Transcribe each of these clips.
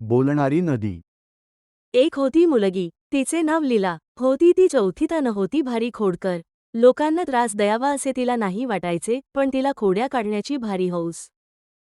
बोलणारी नदी. एक होती मुलगी तिचे नाव लीला होती ती चौथीत अन होती भारी खोडकर. लोकांना त्रास द्यावा असे तिला नाही वाटायचे पण तिला खोड्या काढण्याची भारी हौस.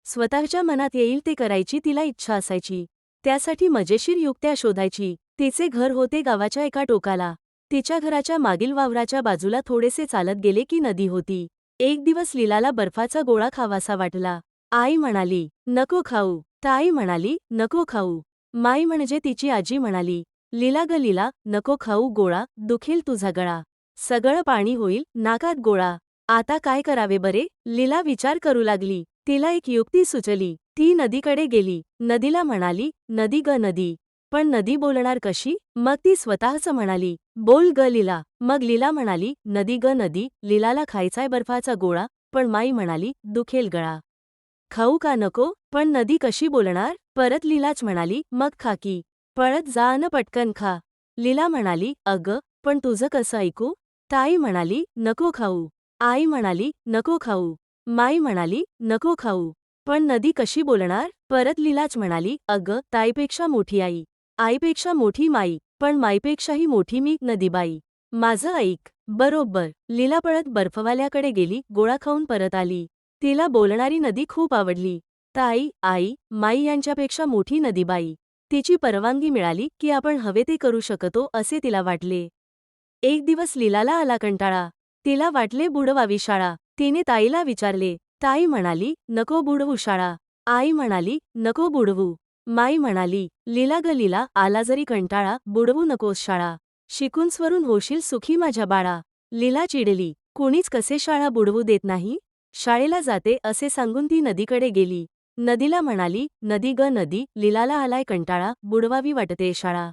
स्वतःच्या मनात येईल ते करायची तिला इच्छा असायची. त्यासाठी मजेशीर युक्त्या शोधायची. तिचे घर होते गावाच्या एका टोकाला. तिच्या घराच्या मागील वावराच्या बाजूला थोडेसे चालत गेले की नदी होती. एक दिवस लीलाला बर्फाचा गोळा खावासा वाटला. आई म्हणाली नको खाऊ. ताई म्हणाली नको खाऊ. माई म्हणजे तिची आजी म्हणाली लीला ग लीला नको खाऊ गोळा दुखेल तुझा गळा. सगळं पाणी होईल नाकात गोळा. आता काय करावे बरे? लीला विचार करू लागली. तिला एक युक्ती सुचली. ती नदीकडे गेली. नदीला म्हणाली नदी ग नदी. पण नदी बोलणार कशी? मग ती स्वतःच म्हणाली बोल ग लीला. मग लीला म्हणाली नदी ग नदी. लीलाला खायचाय बर्फाचा गोळा. पण माई म्हणाली दुखेल गळा. खाऊ का नको पण नदी कशी बोलणार? परत लीलाच म्हणाली मग खा की. पळत जा न पटकन खा. लीला म्हणाली अग पण तुझं कसं ऐकू? ताई म्हणाली नको खाऊ. आई म्हणाली नको खाऊ. माई म्हणाली नको खाऊ. पण नदी कशी बोलणार? परत लीलाच म्हणाली अग ताईपेक्षा मोठी आई. आईपेक्षा मोठी माई पण माईपेक्षाही मोठी मी नदीबाई. माझं ऐक. बरोबर. लीला पळत बर्फवाल्याकडे गेली गोळा खाऊन परत आली. तिला बोलणारी नदी खूप आवडली. ताई आई माई यांच्यापेक्षा मोठी नदीबाई. तिची परवानगी मिळाली की आपण हवे ते करू शकतो असे तिला वाटले. एक दिवस लीलाला आला कंटाळा. तिला वाटले बुडवावी शाळा. तिने ताईला विचारले. ताई म्हणाली नको बुडवू शाळा. आई म्हणाली नको बुडवू. माई म्हणाली लीला ग लीला आला जरी कंटाळा बुडवू नकोस शाळा. शिकून स्वरून होशील सुखी माझ्या बाळा. लीला चिडली कुणीच कसे शाळा बुडवू देत नाही? शाळेला जाते असे सांगून ती नदीकडे गेली. नदीला म्हणाली नदी ग नदी लीलाला आलाय कंटाळा बुडवावी वाटते शाळा.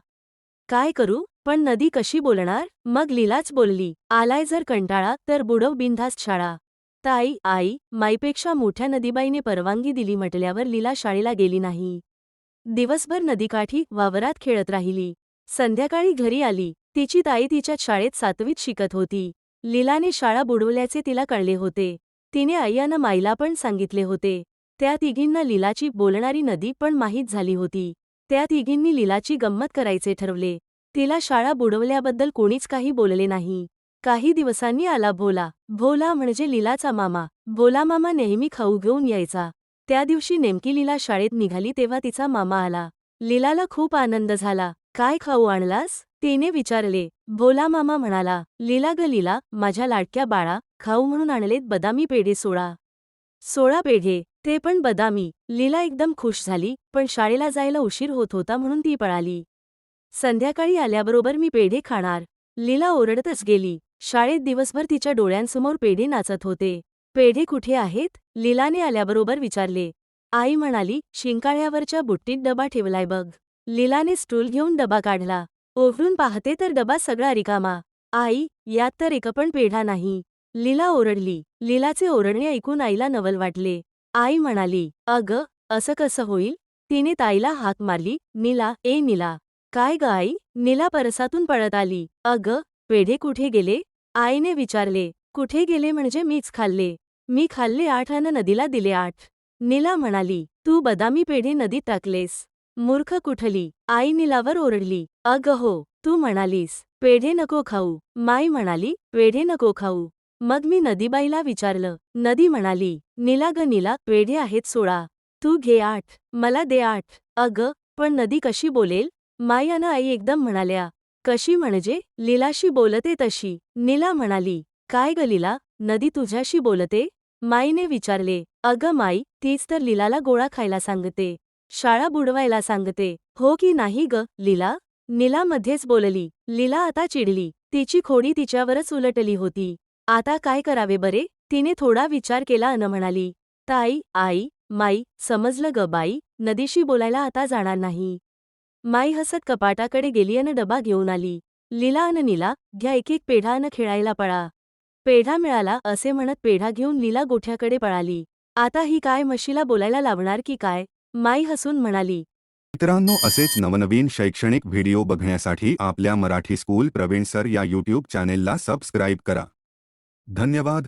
काय करू पण नदी कशी बोलणार? मग लीलाच बोलली आलाय जर कंटाळा तर बुडव बिनधास्त शाळा. ताई आई माईपेक्षा मोठ्या नदीबाईने परवानगी दिली म्हटल्यावर लीला शाळेला गेली नाही. दिवसभर नदीकाठी वावरात खेळत राहिली. संध्याकाळी घरी आली. तिची ताई तिच्या शाळेत सातवीत शिकत होती. लीलाने शाळा बुडवल्याचे तिला कळले होते. तिने आईयानं माईला पण सांगितले होते. त्या तिघींना लीलाची बोलणारी नदी पण माहीत झाली होती. त्या तिघींनी लीलाची गंमत करायचे ठरवले. तिला शाळा बुडवल्याबद्दल कोणीच काही बोलले नाही. काही दिवसांनी आला भोला. भोला म्हणजे लीलाचा मामा. भोला मामा नेहमी खाऊ घेऊन यायचा. त्या दिवशी नेमकी लीला शाळेत निघाली तेव्हा तिचा मामा आला. लीलाला खूप आनंद झाला. काय खाऊ आणलास? तिने विचारले. भोला मामा म्हणाला लीला ग लीला माझ्या लाडक्या बाळा खाऊ म्हणून आणलेत बदामी पेढे सोळा. सोळा पेढे ते पण बदामी. लीला एकदम खुश झाली पण शाळेला जायला उशीर होत होता म्हणून ती पळाली. संध्याकाळी आल्याबरोबर मी पेढे खाणार. लीला ओरडतच गेली. शाळेत दिवसभर तिच्या डोळ्यांसमोर पेढे नाचत होते. पेढे कुठे आहेत? लीलाने आल्याबरोबर विचारले. आई म्हणाली शिंकाळ्यावरच्या बुट्टीत डबा ठेवलाय बघ. लीलाने स्टूल घेऊन डबा काढला. ओघळून पाहते तर डबा सगळा रिकामा. आई यात तर एकपण पेढा नाही. लीला ओरडली. लीलाचे ओरडणे ऐकून आईला नवल वाटले. आई म्हणाली अग असं कसं होईल? तिने ताईला हाक मारली. नीला ए नीला. काय ग आई? नीला परसातून पळत आली. अग पेढे कुठे गेले? आईने विचारले कुठे गेले म्हणजे मीच खाल्ले. मी खाल्ले आठ अन नदीला दिले आठ. नीला म्हणाली तू बदामी पेढे नदीत टाकलेस. मूर्ख कुठली? आई नीलावर ओरडली. अग हो. तू म्हणालीस पेढे नको खाऊ. माई म्हणाली पेढे नको खाऊ. मग मी नदीबाईला विचारलं नदी म्हणाली नीला ग नीला पेढे आहेत सोळा. तू घे आठ मला दे आठ. अग पण नदी कशी बोलेल? माई अन आई एकदम म्हणाल्या कशी म्हणजे? लीलाशी बोलते तशी. नीला म्हणाली काय ग लीला? नदी तुझ्याशी बोलते? माईने विचारले अग माई तीच तर लीलाला गोळा खायला सांगते शाळा बुडवायला सांगते. हो की नाही ग लीला? नीलामध्येच बोलली लीला आता चिडली तिची खोडी तिच्यावरच उलटली होती. आता काय करावे बरे? तिने थोडा विचार केला अन म्हणाली ताई आई माई समजलं ग बाई नदीशी बोलायला आता जाणार नाही. माई हसत कपाटाकडे गेली अन डबा घेऊन आली. लीला अन नीला घ्या एक एक पेढा अन खेळायला पळा. पेढा मिळाला असे म्हणत पेढा घेऊन लीला गोठ्याकडे पळाली. आता ही काय म्हशीला बोलायला लावणार की काय? माई हसून म्हणाली. मित्रांनो असेच नवनवीन शैक्षणिक व्हिडिओ बघण्यासाठी आपल्या मराठी स्कूल प्रवीण सर या यूट्यूब चॅनेलला सबस्क्राईब करा. धन्यवाद.